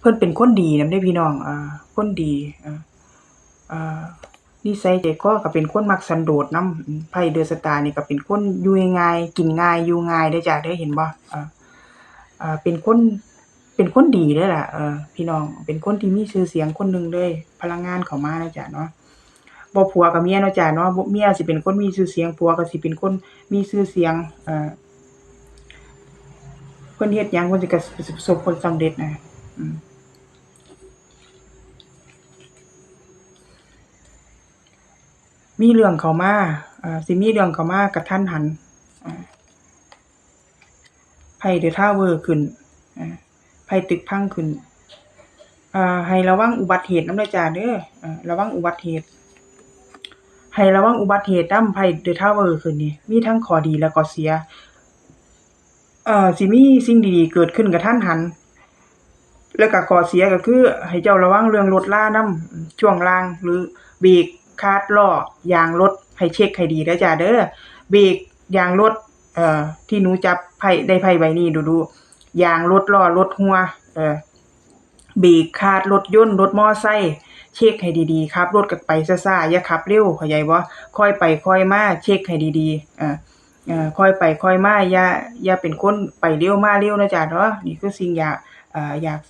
เพิ่นเป็นคนดีนำเด้พี่น้อง อ่า คนดี อ่า อ่า นิสัยใจคอก็เป็นคนมักสันโดษนำ ไพ่เดอะสตาร์นี่ก็เป็นคนอยู่ง่าย กินง่าย อยู่ง่ายเด้อจ้ะเด้อเห็นบ่ อ่า อ่า เป็นคน เป็นคนดีเลยล่ะ เออ พี่น้อง เป็นคนที่มีชื่อเสียงคนหนึ่งเลย พลังงานเขามานะจ๊ะเนาะบ่ผัวกับเมียเนาะจ้ะเนาะเมียสิเป็นคนมีชื่อเสียงผัวก็สิเป็นคนมีชื่อเสียงเอ่อเพิ่นเฮ็ดหยังเพิ่นสิก็ประสบผลสำเร็จนะอืม มีเรื่องเขามาอ่าสิมีเรื่องเขามากะทันหันอ่าไพ่ The Tower ขึ้นอ่าไพ่ตึกพังขึ้นอ่าให้ระวังอุบัติเหตุน้ำเด้อจ้าเด้ออ่าระวังอุบัติเหตุ ให้ระวังอุบัติเหตุนำไพ่ The Tower ขึ้นนี่มีทั้งขอดีและข้อเสียเอ่อสิมีสิ่งดีๆเกิดขึ้นกะทันหัน แล้วก็ขอเสียก็คือ ให้เจ้าระวังเรื่องรถรานำอืมช่วงล่างหรือเบรก คาดล้อยางรถให้เช็กให้ดีเด้อจ้าเด้อเบรกยางรถเอ่อที่หนูจับไพ่ได้ไพ่ใบนี้ดูๆยางรถล้อรถหัวเอ่อเบรกคาดรถยนต์รถมอไซค์เช็กให้ดีๆขับรถก็ไปช้าๆอย่าขับเร็วเข้าใจบ่ค่อยไปค่อยมาเช็กให้ดีๆเอ่อเอ่อค่อยไปค่อยมาอย่าอย่าเป็นคนไปเร็วมาเร็วนะจ้ะเนาะนี่คือสิ่งอยากเอ่ออยาก